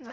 Za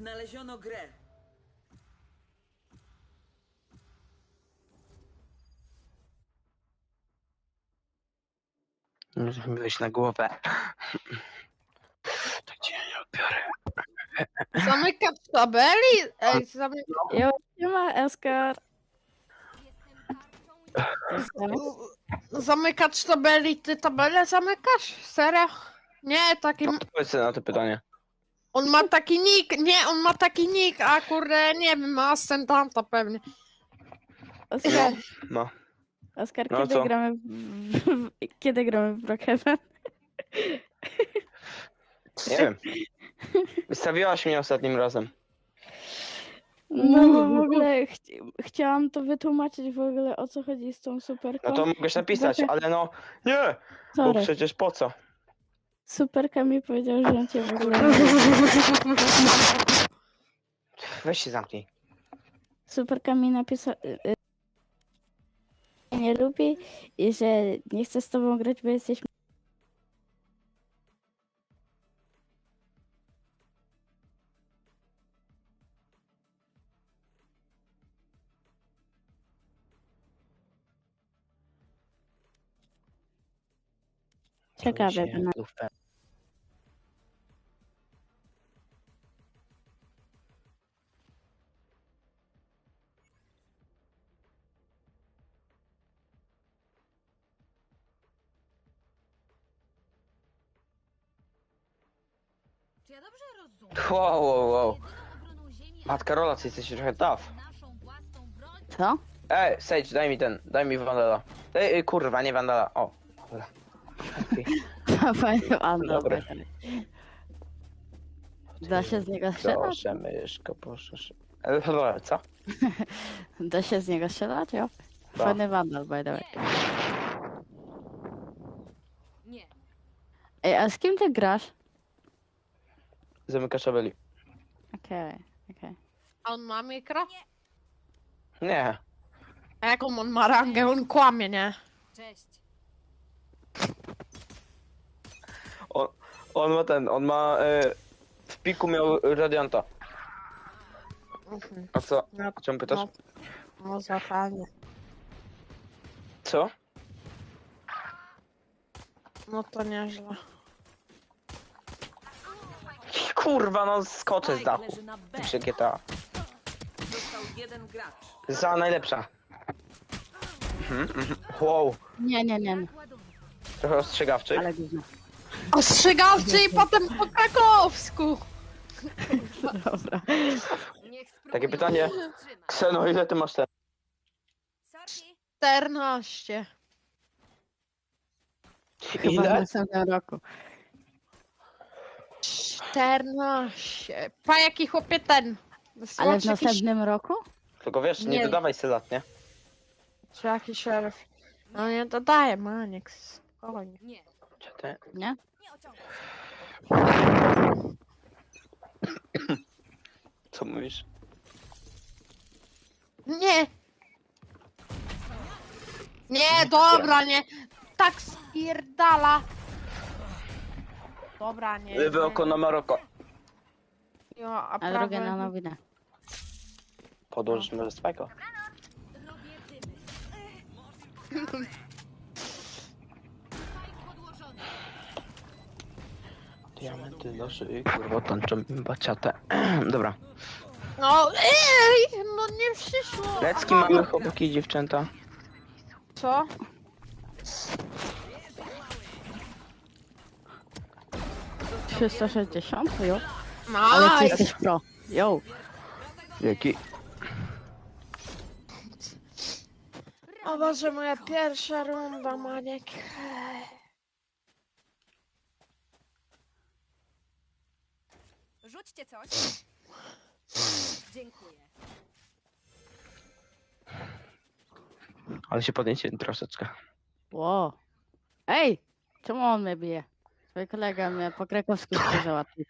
Znaleziono grę. Muszę mi wejść na głowę. Tak cię nie odbiorę. Zamykać tabeli? Ej, zamyk... Jo, siema, Oskar. Jestem. Zamykać tabeli, ty tabelę zamykasz? Serio? Nie, taki... Odpowiedz sobie na to pytanie. On ma taki nick, nie, on ma taki nick, a kurde, nie wiem, ma ascendanta pewnie. Oskar, No. Oskar, No kiedy co? gramy w, w, kiedy gramy w Brookhaven? Nie wiem. Wystawiłaś mnie ostatnim razem. No bo w ogóle chci chciałam to wytłumaczyć w ogóle o co chodzi z tą superką. No to mogłeś napisać, ale no nie! Bo Sorry. przecież po co? Superka mi powiedział, że on cię w ogóle... Weź się zamknij. Superka mi napisała... y, nie lubi i że nie chce z tobą grać, bo jesteś... Ciekawe, by na... Wow, wow, wow. Matka Rola, ty jesteś trochę tough. Co? Ej, Sage, daj mi ten, daj mi Wandala. Ej, ej kurwa, nie Wandala. O, dobra. Okej. Fajny Andal. Dobry. Da się z niego strzelać? Proszę, myszko, proszę. E, dobra, Co? Da się z niego strzelać, jo? Da. Fajny Vandal, by the way. Nie. Ej, a z kim ty grasz? Zamykasz tabeli. Okej, okej. A on ma mikro? Nie. A jaką on ma rangę? On kłamie, nie? Cześć. On, on ma ten, on ma... E, w piku miał Radianta. A co? No, czym pytasz? no, no za fajnie. Co? No to nieźle. Kurwa, no skoczę z dachu. Przy GTA. Został jeden gracz. Za najlepsza. Mhm, mhm. Wow, Nie, nie, nie, trochę ostrzegawczy. ale gówno. Ostrzegawczy i potem po krakowsku. Dobra. Niech Takie pytanie. się wstrzymać. Kseno, ile ty masz ten? Sorki. 14. Chyba w Ile? następnym roku. 14. Pa jaki chłopie ten. Ale w jakiś, następnym roku? Tylko wiesz, nie Nie. dodawaj se lat, nie? czy jakiś szeryf. No nie dodaję, Maniek. Spokojnie. Nie. Czy ty? Nie? Nie. Co mówisz? Nie. Nie, dobra, nie. Tak spierdala. Dobra, nie. Lewe oko na Maroko. Jo, a A prawe... drugie na nowinę. Dymy. Spike podłożony. Diamenty do szyi, kurwa, tańczą baciatę. Dobra. No, ej, no nie przyszło. Lecki mamy chłopaki i dziewczęta. Co? 360? Jo. Ale ty jesteś pro. Jo. Jaki? O Boże, moja pierwsza runda, Maniek. Rzućcie coś. Dziękuję. Ale się podniecie troszeczkę. Ło. Ej! Czemu on mnie bije? Twój kolega mnie po krakowsku chce załatwić.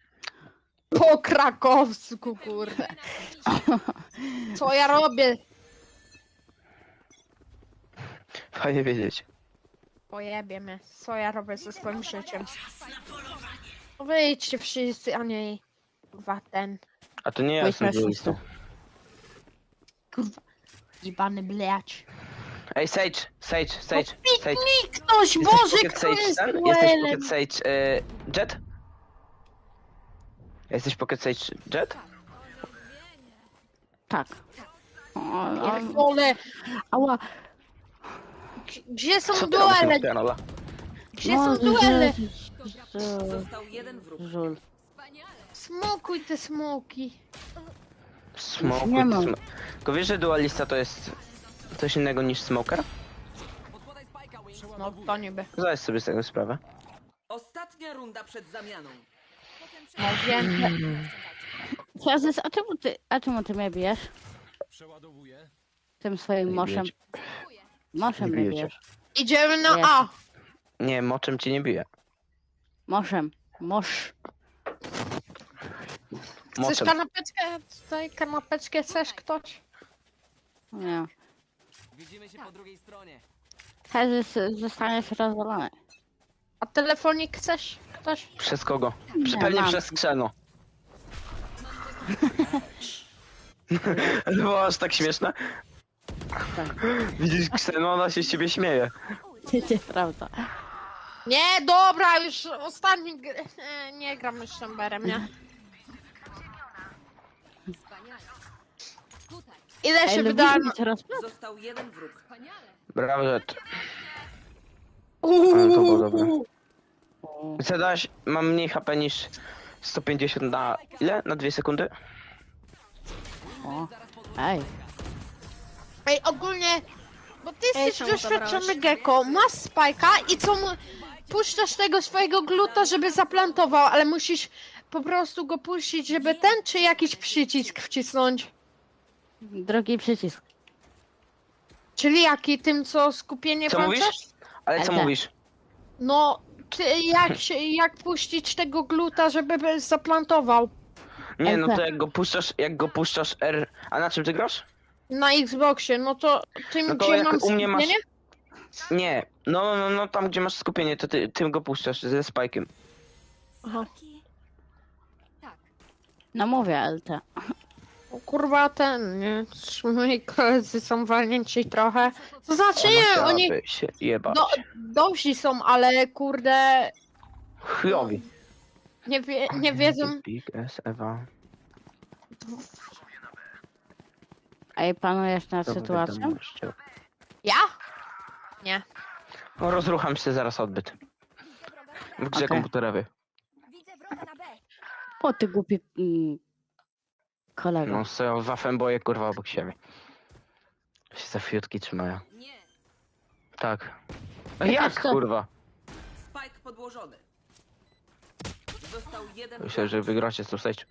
Po krakowsku, kurde. Co ja robię? Fajnie wiedzieć. Pojebie mnie. Co ja robię ze swoim życiem? No Wyjdźcie wszyscy, a nie... Kurwa, ten... A to nie ja Weź jestem duelistą. Kurwa... Jebany bleć. Ej, Sage, Sage, Sage, Sage. Piknij ktoś, Jesteś Boże, Pocket kto Sage, jest ten? Jesteś duelem? Pocket Sage y, Jet? Jesteś Pocket Sage Jet? Tak. O, o, Pierdolę. ała. G- Gdzie są duele? Pianola? Gdzie No, są duele? Żul. Został jeden wróg. Żul. Wspaniale. Smokuj te smoki. Smoke. Nie mam. sm- Tylko wiesz, że dualista to jest coś innego niż smoker? No to niby. Zdaj sobie z tego sprawę. Ostatnia runda przed zamianą. Potem No wiem. Frazes, a czemu ty, a czemu ty mnie bijesz? Tym swoim moszem. Moszem Nie mnie bijecie. bijesz. Idziemy na Nie. A. Nie, moczem cię nie bije. Moszem. Mosz. Chcesz Moczem. kanapeczkę? Tutaj kanapeczkę chcesz ktoś? Nie. Widzimy się po drugiej stronie. Zostaniesz rozwalony. A telefonik chcesz? Ktoś? Przez kogo? Prze- Nie, Pewnie mam. przez. To było aż tak śmieszne. Tak. Widzisz Kseno, ona się z ciebie śmieje. Nieprawda. Nie, dobra, już ostatni gr... e, Nie gram już Chamberem, nie? Wspaniale. Tutaj. Ile się mieć rozpad? Został jeden wróg. Brawo, Jet. Ale to było dobre. Zadałeś, mam mniej HP niż 150 na ile? Na 2 sekundy? O. Ej. Ej, ogólnie... Bo ty Ej, jesteś czemu doświadczony zabrałeś? gecko, masz spajka i co mu... Puszczasz tego swojego gluta, żeby zaplantował, ale musisz po prostu go puścić, żeby ten czy jakiś przycisk wcisnąć. Drugi przycisk. Czyli jaki? Tym, co skupienie Co włączasz? mówisz? Ale co LT. mówisz? No, czy jak, się, jak puścić tego gluta, żeby by zaplantował? Nie, no to jak go puszczasz, jak go puszczasz R... A na czym ty grasz? Na Xboxie, no to tym, No to gdzie jak mam u mnie masz- skupienie? Nie, no, no, no, no tam gdzie masz skupienie, to ty tym go puszczasz ze spajkiem. Aha. Tak. No mówię, LT. O, kurwa ten, nie? Moi koledzy są walnięci trochę. To znaczy nie, oni się jebać. do, dobrzy są, ale kurde, Chujowi. nie, wie, nie wiedzą. Big S, Ewa. Ej, panujesz nad To sytuacją? wiadomością. Ja? Nie. No, rozrucham się zaraz odbyt. W grze Okej. komputerowej. Widzę wroga na B. O, ty głupi mm, kolego. No, stoją wafem boje kurwa obok siebie. Się za fiutki trzymają. Nie. Tak. Ja Jak też to- kurwa? Spike podłożony. Został jeden Myślę, że wygracie z tą stage.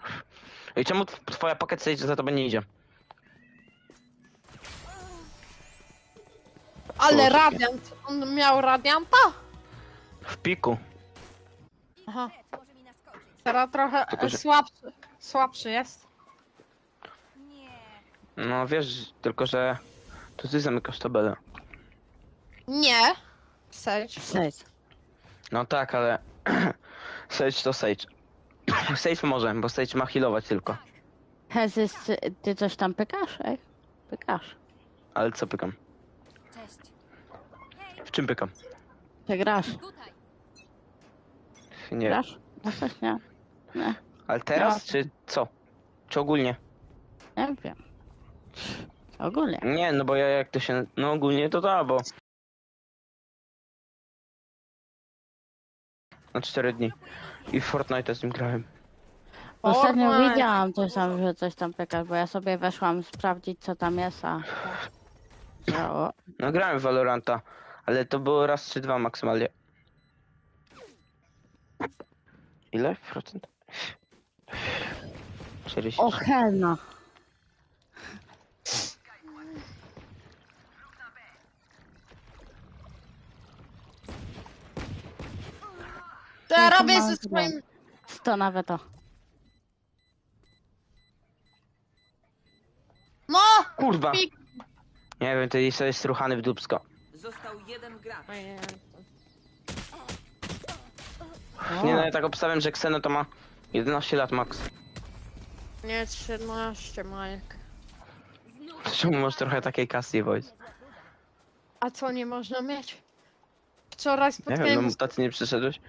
I czemu t- twoja pakiet stage za tobą nie idzie? Ale radiant. On miał radianta? W piku. Aha. Teraz trochę Tylko, że- słabszy, słabszy jest. No wiesz, tylko że to ty zamykasz tabelę. Nie. Sage. Cześć. No tak, ale Sage to Sage. Sage może, bo Sage ma healować tylko. Hezys, ty, coś tam pykasz? Ej, pykasz. Ale co pykam? Cześć. W czym pykam? Ty grasz. Tutaj. Nie. Grasz? No coś nie. Nie, Ale teraz, czy co? Czy ogólnie? nie wiem. Ogólnie. Nie, no bo ja jak to się... No ogólnie to da, bo... Na 4 dni. I w Fortnite z nim grałem. Ostatnio Fortnite. widziałam coś tam, że coś tam pykasz, bo ja sobie weszłam sprawdzić co tam jest, a... Że o, No grałem w Valoranta, ale to było raz czy dwa maksymalnie. Ile procent? 40. o Helna. To ja to robię ze swoim... 100 nawet o. No! Kurwa! Pik. Nie wiem, to jest sobie struchany w dubsko. Został jeden gracz. Nie no, ja tak obstawiam, że Xeno to ma 11 lat max. Nie, 13 Majek. Czemu masz trochę takiej kasy, voice? A co nie można mieć? Wczoraj Nie wiem, no mutacji nie przyszedłeś?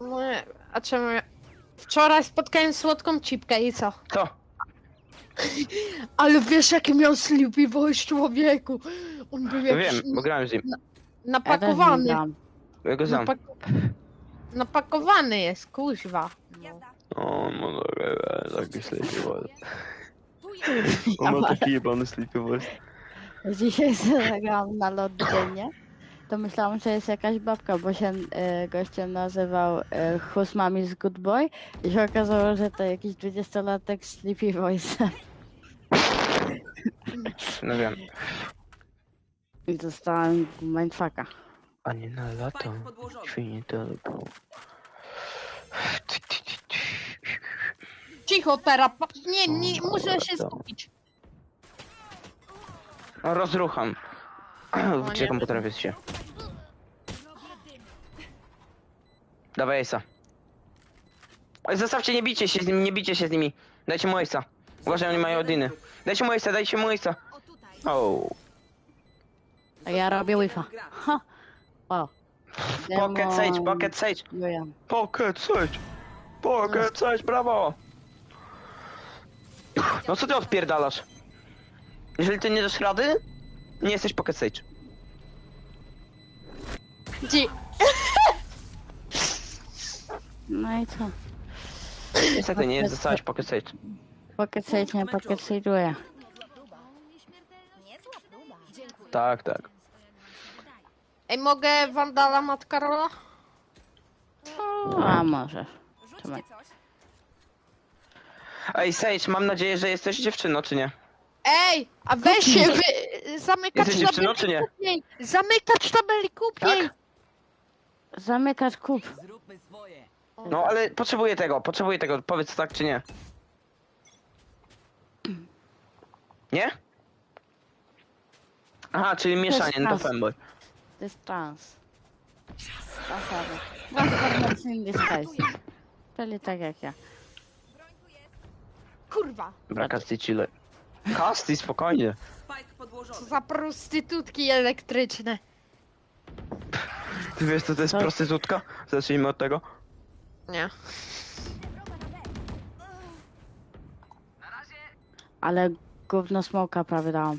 No, nie, a czemu ja... Wczoraj spotkałem słodką cipkę i co? Co? Ale wiesz jaki miał sleepy voice człowieku? On był No jakiś wiem, bo grałem z nim. Napakowany. Ja go znam. Napak... Napakowany jest, kuźwa. O, no dobra, taki sleepy voice. On ma taki jebany sleepy voice. Dzisiaj zagrałam na lotdynie. To myślałam, że jest jakaś babka, bo się e, gościem nazywał e, Husmami z Good Boy i się okazało, że to jakiś 20-latek Sleepy Voice. No wiem. I dostałem mindfucka. Ani na lato, podłożony. świnie tylko. Cicho teraz, pa- nie, nie, muszę się skupić. No rozrucham. W nie. komputerowej jest się. Dawaj Ace'a. Oj, Zostawcie, nie bijcie się z nimi, nie bijcie się z nimi. Dajcie mu Ace'a. Uważaj, oni mają Odyny. Dajcie mu Ace'a, dajcie mu Ace'a. O tutaj. O, A ja robię gracz. Ha! O. Pocket Sage, Pocket Sage. Pocket Sage. Pocket Sage, brawo. No co ty odpierdalasz? Jeżeli ty nie dasz rady, nie jesteś Pocket Sage. Gdzie? No i co? Niestety nie zostałeś Pocket Sage. Pocket Sage nie Pocket Sage'uje. Tak, tak. Ej, mogę Wandala Mat Karola? A może. Ej, Sage, mam nadzieję, że jesteś dziewczyną, czy nie? Ej, a weź się, wy... zamykać Jesteś dziewczyną, czy nie? kupiej. Zamykać tabeli. Tak? Zamykać kup. Zróbmy swoje. No ale potrzebuję tego, potrzebuję tego. Powiedz tak czy nie. Nie? Aha, czyli mieszanie, no to czas. fanboy. To jest trans. Czyli tak jak ja. Kurwa, Dobra, Casty chile. Casty, spokojnie. Spike co podłożony. za prostytutki elektryczne. Ty wiesz co to jest prostytutka? Zacznijmy od tego. Nie. Ale gówno smoka prawie dałam.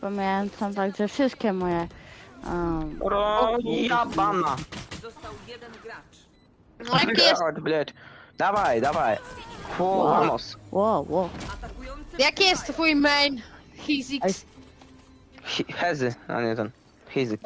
Pamiętam także wszystkie moje... Um, Broni jabana! Został jeden gracz. Jaki jest... Dawaj, dawaj. Wow. Vamos. Wow, wow. Jaki jest twój main? Hizix. Hezy, a nie ten. Hizix.